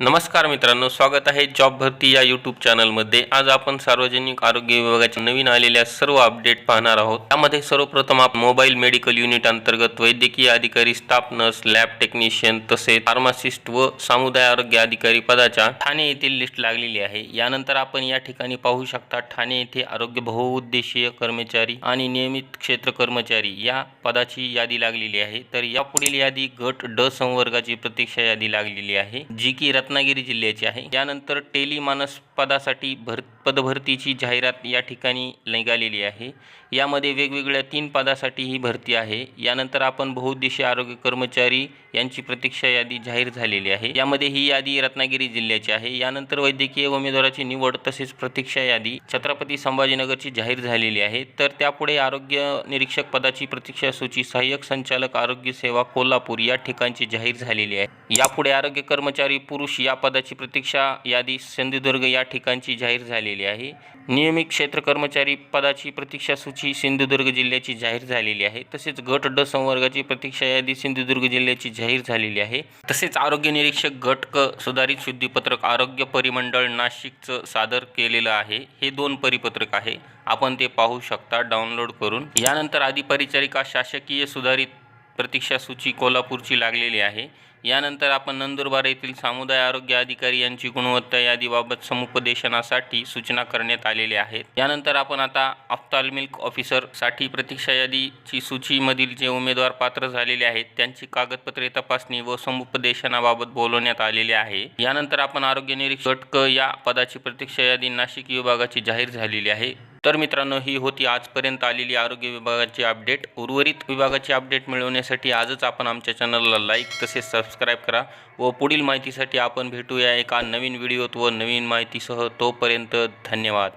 नमस्कार मित्रांनो स्वागत आहे जॉब भरती या यूट्यूब चॅनलमध्ये. आज आपण सार्वजनिक आरोग्य विभागाच्या नवीन आलेल्या सर्व अपडेट पाहणार आहोत. त्यामध्ये सर्वप्रथम आपण मोबाईल मेडिकल युनिट अंतर्गत वैद्यकीय अधिकारी स्टाफ नर्स लॅब टेक्निशियन तसेच फार्मासिस्ट व समुदाय आरोग्य अधिकारी पदाच्या ठाणे येथील लिस्ट लागलेली आहे. यानंतर आपण या ठिकाणी पाहू शकता ठाणे येथे आरोग्य बहुउद्देशीय कर्मचारी आणि नियमित क्षेत्र कर्मचारी या पदाची यादी लागलेली आहे. तर यापुढील यादी गट ड संवर्गाची प्रतीक्षा यादी लागलेली आहे जी की रत्नागिरी जिल्ह्याची आहे. यानंतर टेलिमानस पदासाठी भर पदभरतीची जाहिरात या ठिकाणी निघालेली आहे. यामध्ये वेगवेगळ्या तीन पदासाठी ही भरती आहे. यानंतर आपण बहुउद्देशीय आरोग्य कर्मचारी यांची प्रतीक्षा यादी जाहीर झालेली आहे. यामध्ये ही यादी रत्नागिरी जिल्ह्याची आहे. यानंतर वैद्यकीय उमेदवाराची निवड तसेच प्रतीक्षा यादी छत्रपती संभाजीनगरची जाहीर झालेली आहे. तर त्यापुढे आरोग्य निरीक्षक पदाची प्रतीक्षा सूची सहाय्यक संचालक आरोग्य सेवा कोल्हापूर या ठिकाणची जाहीर झालेली आहे. यापुढे आरोग्य कर्मचारी पुरुष या पदाची प्रतीक्षा यादी सिंधुदुर्ग या ठिकाणची जाहीर झालेली आहे. नियमित क्षेत्र कर्मचारी पदाची प्रतीक्षा सूची सिंधुदुर्ग जिल्ह्याची जाहीर झालेली आहे. तसेच गट ड संवर्गाची प्रतीक्षा यादी सिंधुदुर्ग जिल्ह्याची जाहीर झालेली आहे. तसेच आरोग्य निरीक्षक गट क सुधारित शुद्धीपत्रक आरोग्य परिमंडळ नाशिकचं सादर केलेलं आहे. हे दोन परिपत्रक आहे. आपण ते पाहू शकता डाउनलोड करून. यानंतर आधी परिचारिका शासकीय सुधारित प्रतीक्षा सूची कोल्हापूरची लागलेली आहे. यानंतर आपण नंदुरबार येथील सामुदाय आरोग्य अधिकारी यांची गुणवत्ता यादीबाबत समुपदेशनासाठी सूचना करण्यात आलेल्या आहेत. यानंतर आपण आता अफ्ताल्मिल्क ऑफिसरसाठी प्रतीक्षा यादीची सूचीमधील जे उमेदवार पात्र झालेले आहेत त्यांची कागदपत्रे तपासणी व समुपदेशनाबाबत बोलवण्यात आलेले आहे. यानंतर आपण आरोग्य निरीक्षक या पदाची प्रतीक्षा यादी नाशिक विभागाची जाहीर झालेली आहे. तर मित्रांनो ही होती आजपर्यंत आलेली आरोग्य विभागाची अपडेट. उर्वरित विभागाची अपडेट मिळवण्यासाठी आजच आपण आमच्या चॅनलला लाईक तसेच सबस्क्राईब करा. व पुढील माहितीसाठी आपण भेटूया एका नवीन व्हिडिओत व नवीन माहितीसह तोपर्यंत धन्यवाद.